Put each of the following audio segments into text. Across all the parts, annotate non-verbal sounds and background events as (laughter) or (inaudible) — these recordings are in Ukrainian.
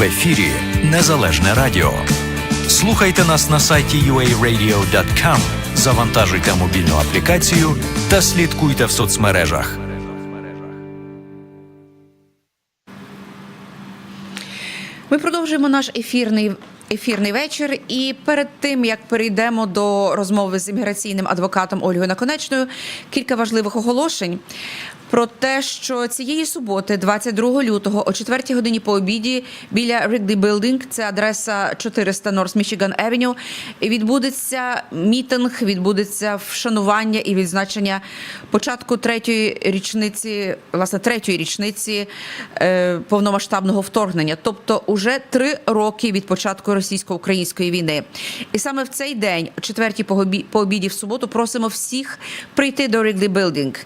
В ефірі Незалежне Радіо. Слухайте нас на сайті uaradio.com, завантажуйте мобільну аплікацію та слідкуйте в соцмережах. Ми продовжуємо наш ефірний. Ефірний вечір, і перед тим як перейдемо до розмови з імміграційним адвокатом Ольгою Наконечною, кілька важливих оголошень про те, що цієї суботи, 22 лютого, о 4 годині по обіді, біля Wrigley Building, це адреса 400 North Michigan Avenue, відбудеться мітинг, відбудеться вшанування і відзначення початку третьої річниці, власне, третьої річниці е, повномасштабного вторгнення, тобто уже три роки від початку російсько-української війни. І саме в цей день, четвертій по обіді в суботу, просимо всіх прийти до Wrigley Building.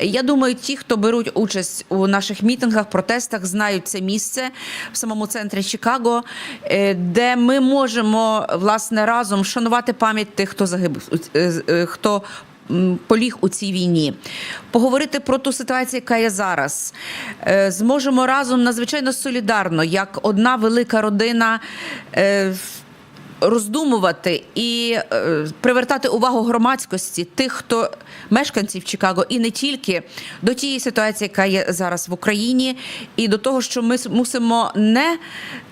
Я думаю, ті, хто беруть участь у наших мітингах, протестах, знають це місце в самому центрі Чикаго, е, де ми можемо власне разом вшанувати пам'ять тих, хто загиб, е, е, хто поліг у цій війні, поговорити про ту ситуацію, яка є зараз. Е, Зможемо разом надзвичайно солідарно, як одна велика родина. Роздумувати і е, привертати увагу громадськості тих, хто мешканців Чикаго, і не тільки до тієї ситуації, яка є зараз в Україні, і до того, що ми мусимо не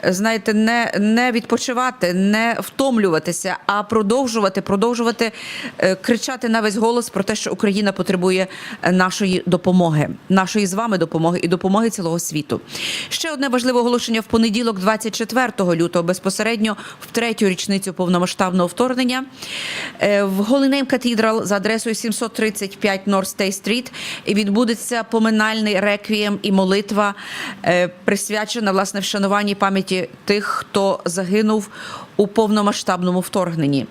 знаєте, не, не відпочивати, не втомлюватися, а продовжувати, продовжувати е, кричати на весь голос про те, що Україна потребує нашої допомоги, нашої з вами допомоги і допомоги цілого світу. Ще одне важливе оголошення в понеділок, 24 лютого, безпосередньо в третю річницю повномасштабного вторгнення. Е, в Holy Катідрал за адресою 735 North State Street відбудеться поминальний реквієм і молитва, е, присвячена власне вшануванні пам'яті тих, хто загинув у повномасштабному вторгненні.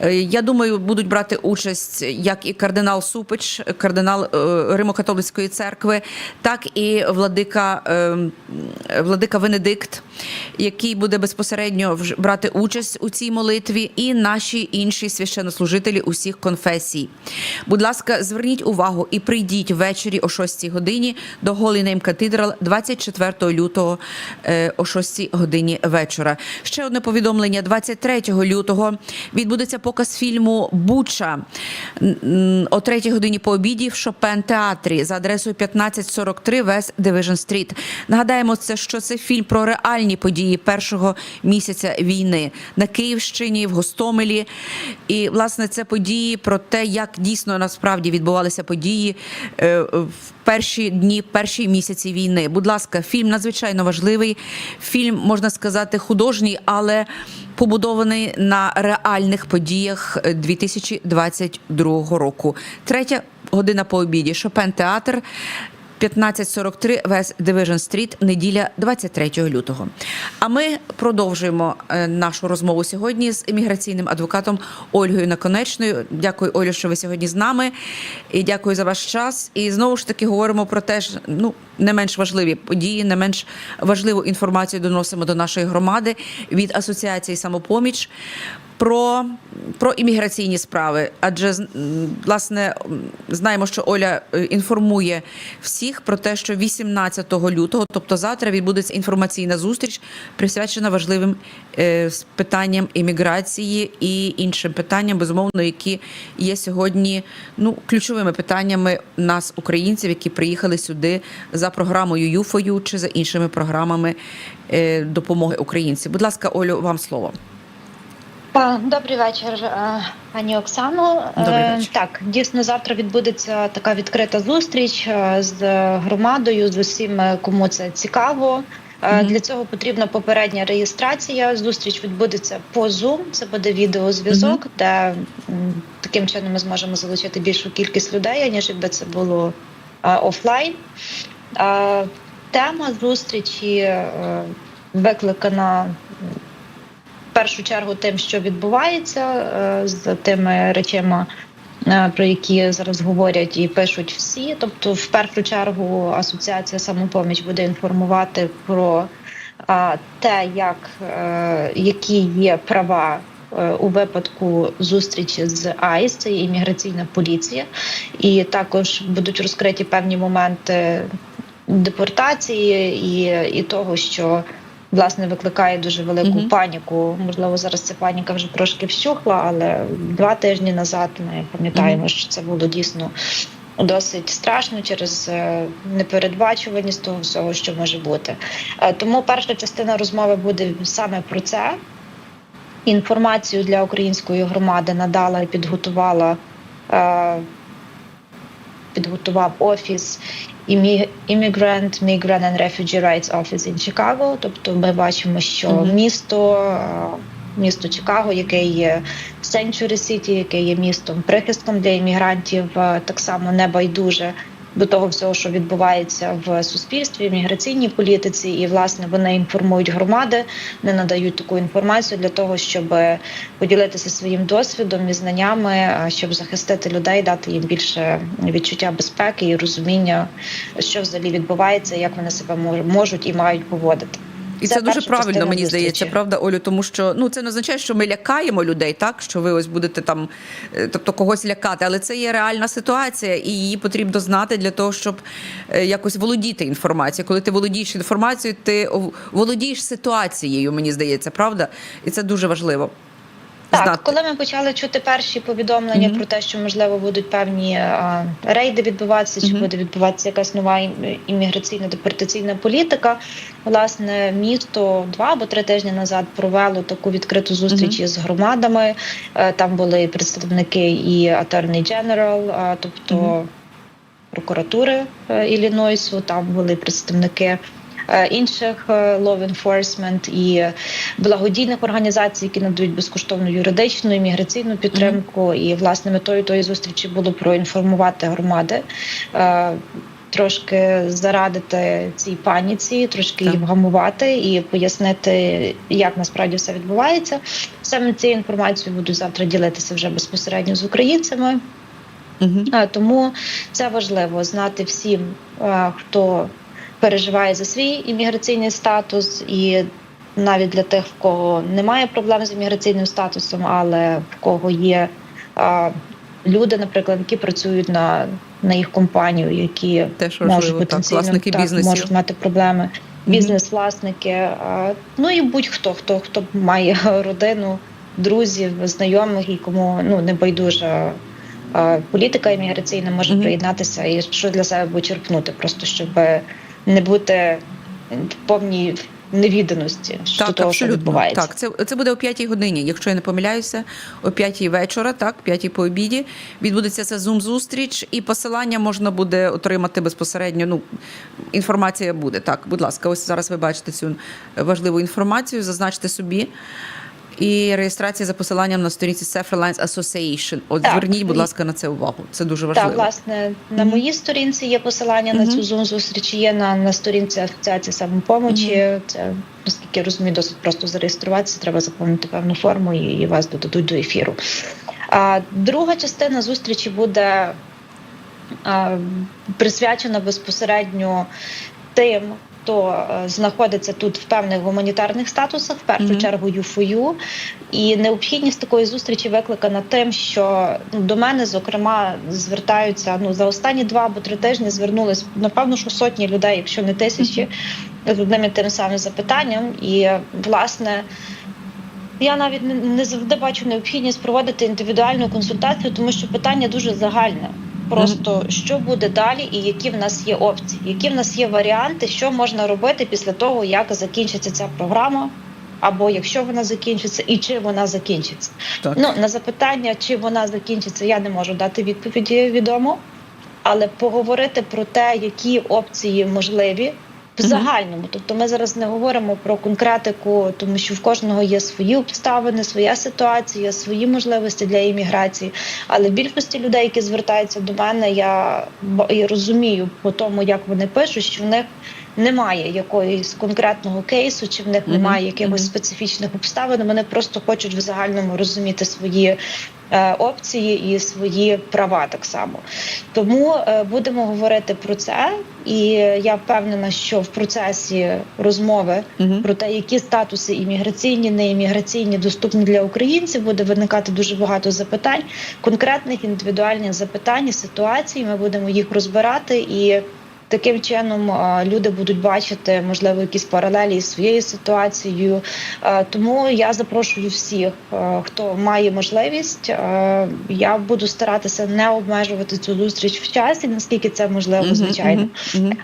Е, Я думаю, будуть брати участь як і кардинал Супич, кардинал е, Римо-католицької церкви, так і владика, е, владика Венедикт, який буде безпосередньо брати участь у цій молитві, і наші інші священнослужителі усіх конфесій. Будь ласка, зверніть увагу і прийдіть ввечері о 6 годині до Holy Name Cathedral 24 лютого о 6 годині вечора. Ще одне повідомлення: 23 лютого відбудеться показ фільму Буча о 3 годині по обіді в Шопен театрі за адресою 1543 West Division Street. Нагадаємо, це що це фільм про реальні події першого місяця війни на Київщині, в Гостомелі. І власне це події про те, як дійсно насправді відбувалися події е, в перші дні, перші місяці війни. Будь ласка, фільм надзвичайно важливий. Фільм можна сказати художній, але побудований на реальних подіях е, 2022 року. Третя година по обіді. Шопен театр. 1543 West Division Street, неділя 23 лютого. А ми продовжуємо е, нашу розмову сьогодні з імміграційним адвокатом Ольгою Наконечною. Дякую, Олю, що ви сьогодні з нами. І дякую за ваш час. І знову ж таки говоримо про те, ж, ну не менш важливі події, не менш важливу інформацію доносимо до нашої громади від асоціації самопоміч. Про, про імміграційні справи, адже власне знаємо, що Оля е, інформує всіх про те, що 18 лютого, тобто завтра, відбудеться інформаційна зустріч, присвячена важливим е, питанням імміграції і іншим питанням, безумовно, які є сьогодні ну ключовими питаннями нас, українців, які приїхали сюди за програмою ЮФОЮ чи за іншими програмами е, допомоги українців. Будь ласка, Олю, вам слово. Добрий вечір, е, пані Оксано. Добрий Е, вечір. Так, дійсно, завтра відбудеться така відкрита зустріч е, з громадою, з усім, е, кому це цікаво. Е, Мгм. Для цього потрібна попередня реєстрація. Зустріч відбудеться по Zoom, Це буде відеозв'язок, де таким чином ми зможемо залучити більшу кількість людей, ніж якби це було офлайн. Тема зустрічі викликана першу чергу тим, що відбувається е, з тими речами, е, про які зараз говорять і пишуть всі. Тобто, в першу чергу, асоціація самопоміч буде інформувати про те, як, е, які є права. У випадку зустрічі з АІС, це імміграційна поліція, і також будуть розкриті певні моменти депортації і, і того, що власне викликає дуже велику Мгм. паніку. Можливо, зараз ця паніка вже трошки вщухла, але два тижні назад ми пам'ятаємо, що це було дійсно. Досить страшно через е, непередбачуваність того всього, що може бути. Е, Тому перша частина розмови буде саме про це. Інформацію для української громади надала і підготувала, е, підготував офіс Immigrant, Migrant and Refugee Rights Office in Chicago. Тобто ми бачимо, що Мгм. місто, е, місто Чикаго, яке є Sanctuary City, яке є містом прихистком для іммігрантів, так само не байдуже до того всього, що відбувається в суспільстві, в міграційній політиці, і власне вони інформують громади, не надають таку інформацію для того, щоб поділитися своїм досвідом і знаннями, е, щоб захистити людей, дати їм більше відчуття безпеки і розуміння, що взагалі відбувається, як вони себе мож- можуть і мають поводити. І це, дуже правильно, мені зустрічі. здається, правда, Олю, тому що ну це не означає, що ми лякаємо людей, так що ви ось будете там, е, тобто когось лякати, але це є реальна ситуація, і її потрібно знати для того, щоб е, якось володіти інформацією. Коли ти володієш інформацією, ти володієш ситуацією, мені здається, правда, і це дуже важливо. Так, знати. коли ми почали чути перші повідомлення Мгм. про те, що можливо будуть певні а, рейди відбуватися, чи Мгм. буде відбуватися якась нова ім- імміграційна депортаційна політика, власне, місто два або три тижні назад провело таку відкриту зустріч із громадами. Е, Там були представники і Attorney General, а, тобто Мгм. прокуратури е, Іллінойсу, там були представники. Е, Інших е, law enforcement і благодійних організацій, які надають безкоштовну юридичну імміграційну підтримку. І власне метою тої зустрічі було проінформувати громади. е, Трошки зарадити цій паніці, трошки Так. її вгамувати і пояснити, як насправді все відбувається. Саме цією інформацією буду завтра ділитися вже безпосередньо з українцями. Угу. Тому це важливо знати всім, хто переживає за свій імміграційний статус, і навіть для тих, в кого немає проблем з імміграційним статусом, але в кого є а, люди, наприклад, які працюють на, на їх компанію, які Теж можуть важливо, так, потенційно так, бізнесів. можуть мати проблеми. Бізнес-власники, ну і будь-хто, хто хто має (laughs) родину, друзів, знайомих і кому ну не байдужа політика імміграційна може приєднатися і що для себе почерпнути, просто щоб не бути в повній невіданості щодо того, що відбувається. Так, це, це буде о п'ятій годині, якщо я не помиляюся, о п'ятій вечора, так, п'ятій по обіді. Відбудеться ця зум-зустріч, і посилання можна буде отримати безпосередньо. Ну, інформація буде. Так, будь ласка, ось зараз ви бачите цю важливу інформацію, зазначте собі. І реєстрація за посиланням на сторінці Safer Lines Association. От Так. зверніть, будь ласка, на це увагу. Це дуже важливо. Так, власне, на моїй сторінці є посилання на цю зум зустріч. Є на, на сторінці асоціації самопомочі. Це наскільки я розумію, досить просто зареєструватися. Треба заповнити певну форму і, і вас додадуть до ефіру. А друга частина зустрічі буде а, присвячена безпосередньо тим. Хто е, знаходиться тут в певних гуманітарних статусах, в першу Мгм. чергу ЮФОЮ, і необхідність такої зустрічі викликана тим, що ну, до мене, зокрема, звертаються ну за останні два або три тижні звернулись напевно, що сотні людей, якщо не тисячі, з одним і тим самим запитанням. І власне. Я навіть не завжди бачу необхідність проводити індивідуальну консультацію, тому що питання дуже загальне. Просто що буде далі, і які в нас є опції, які в нас є варіанти, що можна робити після того, як закінчиться ця програма, або якщо вона закінчиться, і чи вона закінчиться. Так. Ну на запитання, чи вона закінчиться, я не можу дати відповіді відомо, але поговорити про те, які опції можливі в загальному. Тобто, ми зараз не говоримо про конкретику, тому що в кожного є свої обставини, своя ситуація, свої можливості для імміграції. Але більшості людей, які звертаються до мене, я і розумію по тому, як вони пишуть, що в них немає якоїсь конкретного кейсу, чи в них немає якихось специфічних обставин. Вони просто хочуть в загальному розуміти свої опції і свої права так само. Тому е, будемо говорити про це, і я впевнена, що в процесі розмови Мгм. про те, які статуси імміграційні, неімміграційні доступні для українців, буде виникати дуже багато запитань, конкретних індивідуальних запитань, і ситуацій. Ми будемо їх розбирати і таким чином люди будуть бачити, можливо, якісь паралелі із своєю ситуацією. Тому я запрошую всіх, хто має можливість. Я буду старатися не обмежувати цю зустріч в часі, наскільки це можливо, звичайно.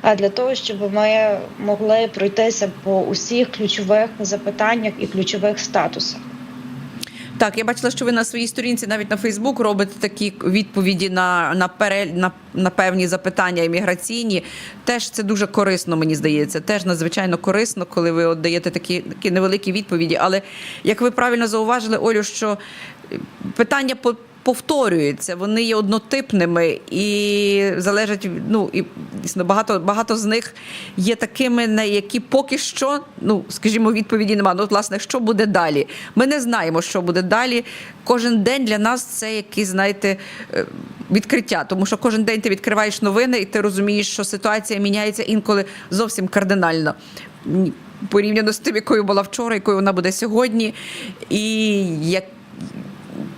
А для того, щоб ми могли пройтися по усіх ключових запитаннях і ключових статусах. Так, я бачила, що ви на своїй сторінці, навіть на Фейсбук, робите такі відповіді на, на, перель, на, на певні запитання імміграційні. Теж це дуже корисно, мені здається. Теж надзвичайно корисно, коли ви от даєте такі, такі невеликі відповіді. Але як ви правильно зауважили, Олю, що питання по. Повторюються, вони є однотипними і залежать ну і дійсно багато багато з них є такими, на які поки що, ну скажімо, відповіді немає. Ну, власне, що буде далі? Ми не знаємо, що буде далі. Кожен день для нас це якийсь, знаєте, е, відкриття. Тому що кожен день ти відкриваєш новини, і ти розумієш, що ситуація міняється інколи зовсім кардинально. Порівняно з тим, якою була вчора, якою вона буде сьогодні. І як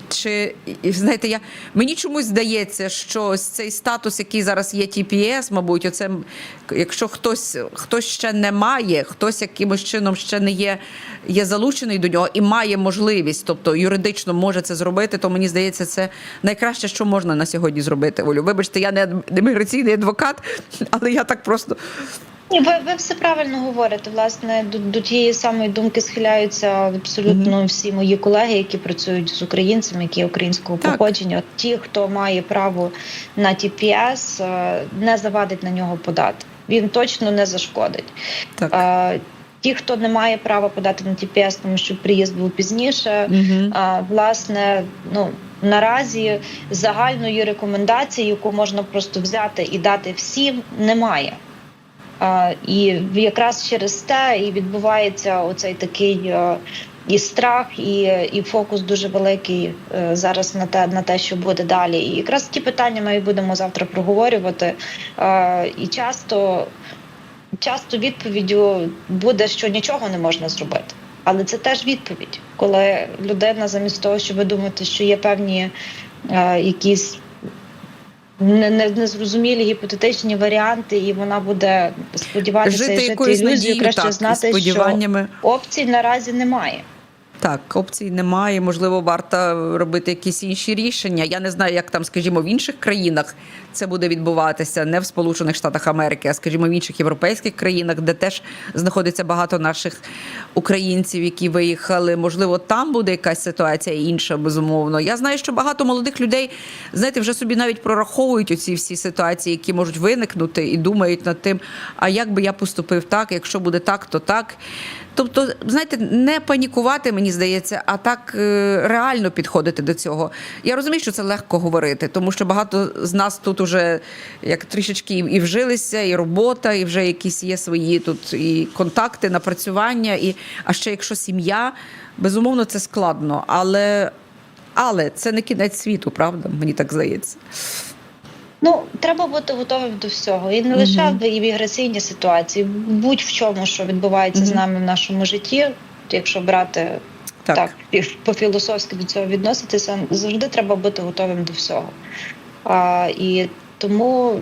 чи знаєте, я мені чомусь здається, що ось цей статус, який зараз є TPS, мабуть, оце якщо хтось хтось ще не має, хтось якимось чином ще не є, є залучений до нього і має можливість, тобто юридично може це зробити, то мені здається, це найкраще, що можна на сьогодні зробити. Олю, вибачте, я не міграційний адвокат, але я так просто Ні, ви, ви все правильно говорите. Власне, до, до тієї самої думки схиляються абсолютно всі мої колеги, які працюють з українцями, які українського Так. походження. От Ті, хто має право на TPS, е, не завадить на нього подати. Він точно не зашкодить. так. Е, Ті, хто не має права подати на TPS, тому що приїзд був пізніше, Угу. а, власне, ну наразі загальної рекомендації, яку можна просто взяти і дати всім, немає. І якраз через те і відбувається оцей такий е, і страх, і, і фокус дуже великий е, зараз на те, на те, що буде далі. І якраз ті питання ми будемо завтра проговорювати. Е, і часто, часто відповіддю буде, що нічого не можна зробити. Але це теж відповідь, коли людина замість того, щоб думати, що є певні е, якісь незрозумілі гіпотетичні варіанти, і вона буде сподіватися Жити жити якоюсь ілюзією, краще так, знати, сподіваннями. що опцій наразі немає. Так, опцій немає. Можливо, варто робити якісь інші рішення. Я не знаю, як там, скажімо, в інших країнах це буде відбуватися, не в Сполучених Штатах Америки, а скажімо, в інших європейських країнах, де теж знаходиться багато наших українців, які виїхали. Можливо, там буде якась ситуація інша, безумовно. Я знаю, що багато молодих людей, знаєте, вже собі навіть прораховують оці всі ситуації, які можуть виникнути, і думають над тим, а як би я поступив так, якщо буде так, то так. Тобто, знаєте, не панікувати, мені здається, а так е, реально підходити до цього. Я розумію, що це легко говорити, тому що багато з нас тут уже як трішечки і вжилися, і робота, і вже якісь є свої тут і контакти, напрацювання, і а ще якщо сім'я, безумовно, це складно. Але, але це не кінець світу, правда? Мені так здається. Ну, треба бути готовим до всього. І не лише Мгм. в імміграційній ситуації, будь-в чому, що відбувається з нами в нашому житті, якщо брати Так. так, по-філософськи до цього відноситися, завжди треба бути готовим до всього. А, і тому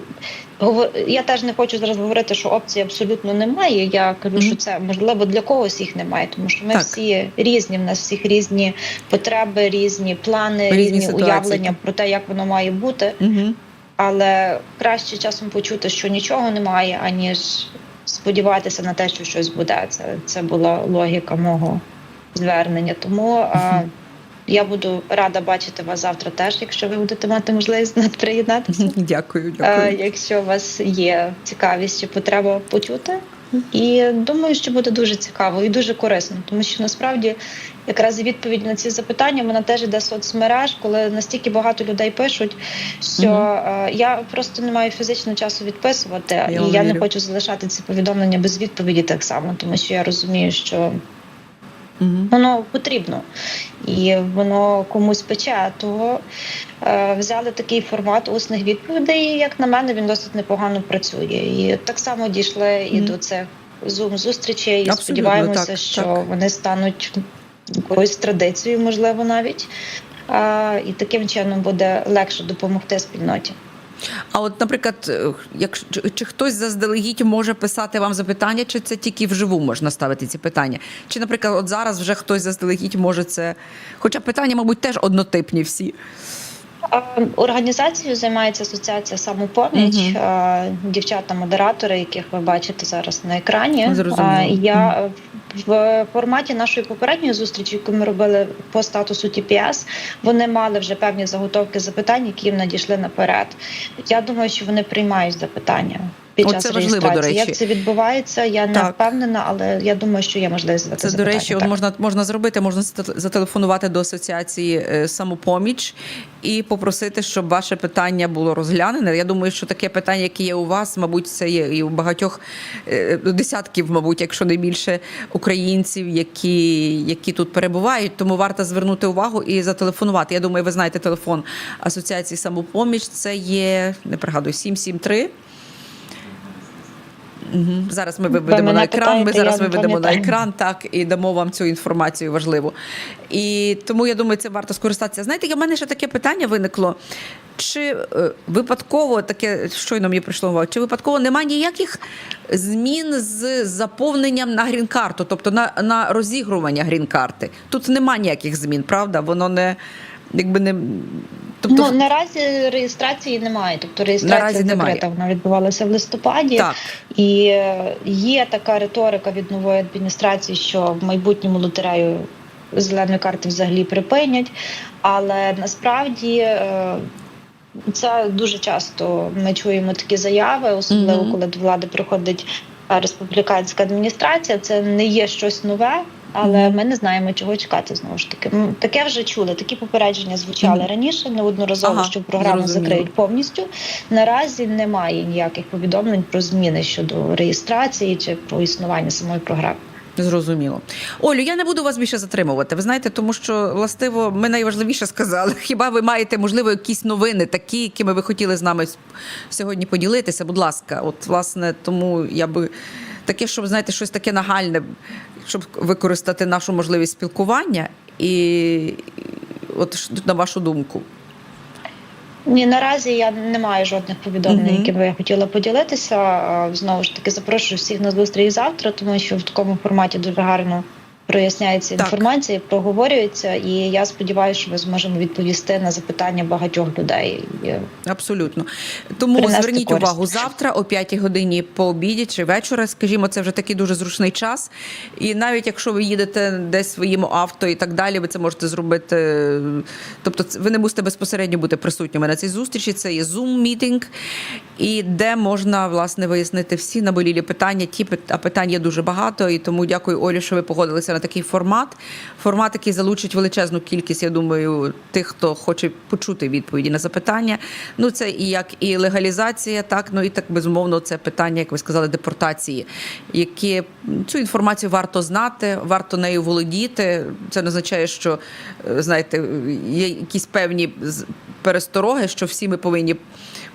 я теж не хочу зараз говорити, що опцій абсолютно немає. Я кажу, Мгм. що це можливо для когось їх немає, тому що ми Так. всі різні, в нас всіх різні потреби, різні плани, Різні різні, ситуації. уявлення про те, як воно має бути. Угу. Але краще часом почути, що нічого немає, аніж сподіватися на те, що щось буде. Це, це була логіка мого звернення. Тому а, я буду рада бачити вас завтра теж, якщо ви будете мати можливість (laughs) приєднатися. Дякую, Е, дякую. Якщо у вас є цікавість чи потреба почути. І думаю, що буде дуже цікаво і дуже корисно, тому що насправді якраз відповідь на ці запитання вона теж йде соцмереж, коли настільки багато людей пишуть, що е, я просто не маю фізично часу відписувати, Я і я не хочу залишати ці повідомлення без відповіді так само, тому що я розумію, що Угу. воно потрібно і воно комусь пече. То е, взяли такий формат усних відповідей. і, Як на мене, він досить непогано працює. І так само дійшли і Мгм. до цих зум зустрічей. І Абсолютно, сподіваємося, так, що так. вони стануть якоюсь традицією, можливо, навіть. А, і таким чином буде легше допомогти спільноті. А от, наприклад, е, як чи, чи хтось заздалегідь може писати вам запитання, чи це тільки вживу можна ставити ці питання? Чи, наприклад, от зараз вже хтось заздалегідь може це. Хоча питання, мабуть, теж однотипні всі. Організацією займається асоціація самопоміч, а, дівчата-модератори, яких ви бачите зараз на екрані. Зрозуміло. Я в форматі нашої попередньої зустрічі, яку ми робили по статусу TPS, вони мали вже певні заготовки запитань, які їм надійшли наперед. Я думаю, що вони приймають запитання. Під час це важливо, до речі. Як це відбувається, я не Так. впевнена, але я думаю, що є можливість задати Це, до речі, от можна, можна зробити, можна зателефонувати до асоціації е, самопоміч і попросити, щоб ваше питання було розглянене. Я думаю, що таке питання, яке є у вас, мабуть, це є і у багатьох е, десятків, мабуть, якщо не більше українців, які, які тут перебувають. Тому варто звернути увагу і зателефонувати. Я думаю, ви знаєте телефон асоціації самопоміч. Це є, не пригадую, 773 Мгм. Зараз ми виведемо на екран. Ми зараз виведемо на екран, так і дамо вам цю інформацію важливу. І тому я думаю, це варто скористатися. Знаєте, в мене ще таке питання виникло. Чи е, випадково таке щойно мені прийшло увагу, чи випадково немає ніяких змін з заповненням на грін-карту, тобто на, на розігрування грін-карти? Тут немає ніяких змін, правда? Воно не якби не. Тобто, ну наразі реєстрації немає. Тобто реєстрація Наразі немає. закрита. Вона відбувалася в листопаді. так. І е, є така риторика від нової адміністрації, що в майбутньому лотерею зеленої карти взагалі припинять. Але насправді е, це дуже часто ми чуємо такі заяви, особливо коли до влади приходить е, республіканська адміністрація. Це не є щось нове. Але ми не знаємо, чого чекати знову ж таки. Таке вже чули. Такі попередження звучали раніше неодноразово, Ага, що програму зрозуміло. закриють повністю. Наразі немає ніяких повідомлень про зміни щодо реєстрації чи про існування самої програми. Зрозуміло. Олю, я не буду вас більше затримувати. Ви знаєте, тому що властиво ми найважливіше сказали. (laughs) Хіба ви маєте можливо якісь новини, такі, якими ви хотіли з нами сьогодні поділитися? Будь ласка, от власне, тому я би таке, щоб знаєте, щось таке нагальне, щоб використати нашу можливість спілкування, і от на вашу думку. Ні, наразі я не маю жодних повідомлень, які якими я хотіла поділитися. Знову ж таки, запрошую всіх на зустріч завтра, тому що в такому форматі дуже гарно проясняється Так. інформація, проговорюється. І я сподіваюся, що ми зможемо відповісти на запитання багатьох людей. Абсолютно. Тому зверніть користь. увагу завтра о 5 годині по обіді чи вечора, скажімо, це вже такий дуже зручний час. І навіть якщо ви їдете десь своїм авто і так далі, ви це можете зробити. Тобто, ви не мусите безпосередньо бути присутніми на цій зустрічі. Це є Zoom мітинг, і де можна власне вияснити всі наболілі питання. Ті а питань є дуже багато. І тому дякую Олі, що ви погодилися на такий формат. Формат, який залучить величезну кількість, я думаю, тих, хто хоче почути відповіді на запитання. Ну це і як і легалізація, так ну і так безумовно, це питання, як ви сказали, депортації, які цю інформацію варто знати, варто нею володіти. Це не означає, що е, знаєте, є якісь певні перестороги, що всі ми повинні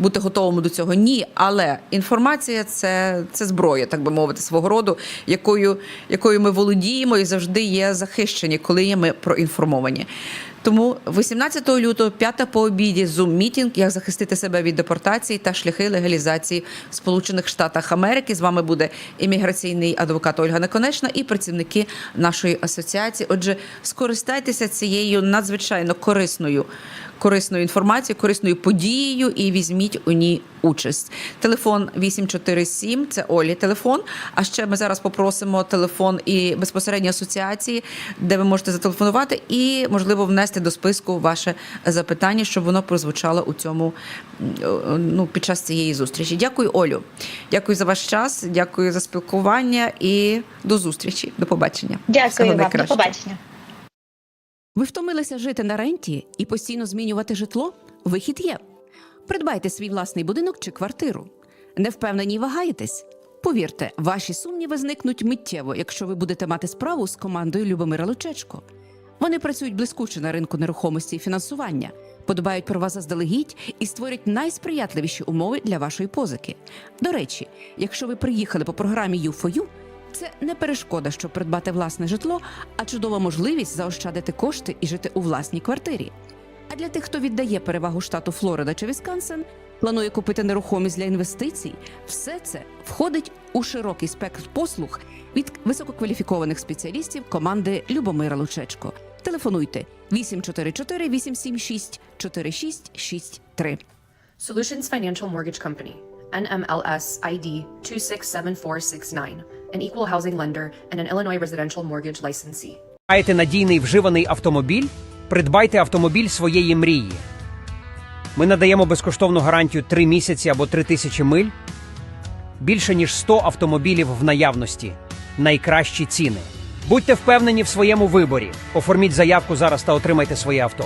бути готовими до цього. Ні, але інформація це, це зброя, так би мовити, свого роду, якою, якою ми володіємо і завжди є захищені, коли є ми проінформовані. Тому 18 лютого, 5 по обіді, Zoom мітінг, як захистити себе від депортації та шляхи легалізації в Сполучених Штатах Америки. З вами буде імміграційний адвокат Ольга Неконечна і працівники нашої асоціації. Отже, скористайтеся цією надзвичайно корисною. Корисною інформацією, корисною подією і візьміть у ній участь. Телефон 847 – це Олі телефон. А ще ми зараз попросимо телефон і безпосередньо асоціації, де ви можете зателефонувати і, можливо, внести до списку ваше запитання, щоб воно прозвучало у цьому ну, під час цієї зустрічі. Дякую, Олю. Дякую за ваш час, дякую за спілкування і до зустрічі. До побачення. Всього дякую вам. До побачення. Ви втомилися жити на ренті і постійно змінювати житло? Вихід є. Придбайте свій власний будинок чи квартиру. Не впевнені й вагаєтесь? Повірте, ваші сумніви зникнуть миттєво, якщо ви будете мати справу з командою Любомира Лучечко. Вони працюють блискуче на ринку нерухомості і фінансування, подбають про вас заздалегідь і створять найсприятливіші умови для вашої позики. До речі, якщо ви приїхали по програмі U4U, це не перешкода, щоб придбати власне житло, а чудова можливість заощадити кошти і жити у власній квартирі. А для тих, хто віддає перевагу штату Флорида чи Вісконсин, Планує купити нерухомість для інвестицій. Все це входить у широкий спектр послуг від висококваліфікованих спеціалістів команди Любомира Лучечко. Телефонуйте 844 876 4663. Solutions Financial Mortgage Company, NMLS ID 267469, an equal housing lender and an Illinois residential mortgage licensee. Маєте надійний вживаний автомобіль? Придбайте автомобіль своєї мрії. Ми надаємо безкоштовну гарантію 3 місяці або 3 тисячі миль. Більше ніж 100 автомобілів в наявності. Найкращі ціни. Будьте впевнені в своєму виборі. Оформіть заявку зараз та отримайте своє авто.